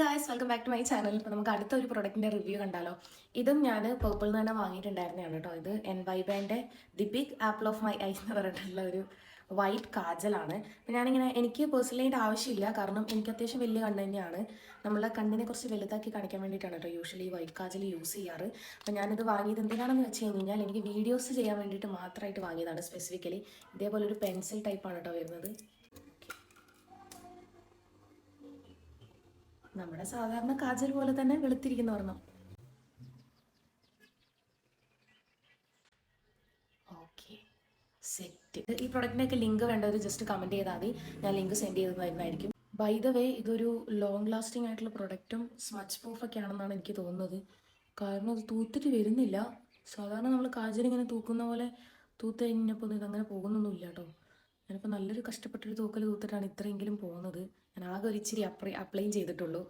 Guys welcome back to my channel ഇപ്പോൾ നമുക്ക് അടുത്ത ഒരു പ്രൊഡക്റ്റിന്റെ റിവ്യൂ കണ്ടാലോ. ഇതും ഞാൻ പേർപ്പിൾ നിന്ന് തന്നെ വാങ്ങിയിട്ടുണ്ടായിരുന്നതാണ് കേട്ടോ. ഇത് N Y ബാന്റെ the big apple of my eyes എന്ന് പറഞ്ഞിട്ടുള്ള ഒരു വൈറ്റ് കാജലാണ്. അപ്പം ഞാനിങ്ങനെ എനിക്ക് പേഴ്സണലി അതിന്റെ ആവശ്യമില്ല. കാരണം എനിക്ക് അത്യാവശ്യം വലിയ കണ്ണ് തന്നെയാണ്. നമ്മളെ കണ്ണിനെ കുറച്ച് വലുതാക്കി കാണിക്കാൻ വേണ്ടിയിട്ടാണ് കേട്ടോ യൂഷ്വലി വൈറ്റ് കാജൽ യൂസ് ചെയ്യാറ്. അപ്പം ഞാനിത് വാങ്ങിയത് എന്തിനാണെന്ന് വെച്ച് കഴിഞ്ഞാൽ എനിക്ക് വീഡിയോസ് ചെയ്യാൻ വേണ്ടിയിട്ട് മാത്രമായിട്ട് വാങ്ങിയതാണ് സ്പെസിഫിക്കലി ഇതേപോലെ ഒരു പെൻസിൽ ടൈപ്പാണ് കേട്ടോ വരുന്നത്. നമ്മുടെ സാധാരണ കാജൽ പോലെ തന്നെ വെളുത്തിരിക്കുന്ന വർണം ഓക്കെ സെറ്റ് ഈ പ്രൊഡക്റ്റിനൊക്കെ ലിങ്ക് വേണ്ടവർ ജസ്റ്റ് കമന്റ് ചെയ്താൽ മതി. ഞാൻ ലിങ്ക് സെൻഡ് ചെയ്ത് തരുന്നതായിരിക്കും. ബൈ ദ വേ ഇതൊരു ലോങ് ലാസ്റ്റിംഗ് ആയിട്ടുള്ള പ്രൊഡക്റ്റും സ്മച്ച് പ്രൂഫ് ഒക്കെ ആണെന്നാണ് എനിക്ക് തോന്നുന്നത്. കാരണം അത് തൂത്തിട്ട് വരുന്നില്ല. സാധാരണ നമ്മൾ കാജൽ ഇങ്ങനെ തൂക്കുന്ന പോലെ തൂത്ത് കഴിഞ്ഞപ്പോൾ ഇതങ്ങനെ പോകുന്നൊന്നുമില്ല കേട്ടോ ഞാനിപ്പോൾ നല്ലൊരു കഷ്ടപ്പെട്ടൊരു തൂക്കൽ തൂത്തിട്ടാണ് ഇത്രയെങ്കിലും പോകുന്നത്. ഞാൻ ആകെ ഒരു ഇച്ചിരി അപ്ലൈ അപ്ലൈയും ചെയ്തിട്ടുള്ളൂ.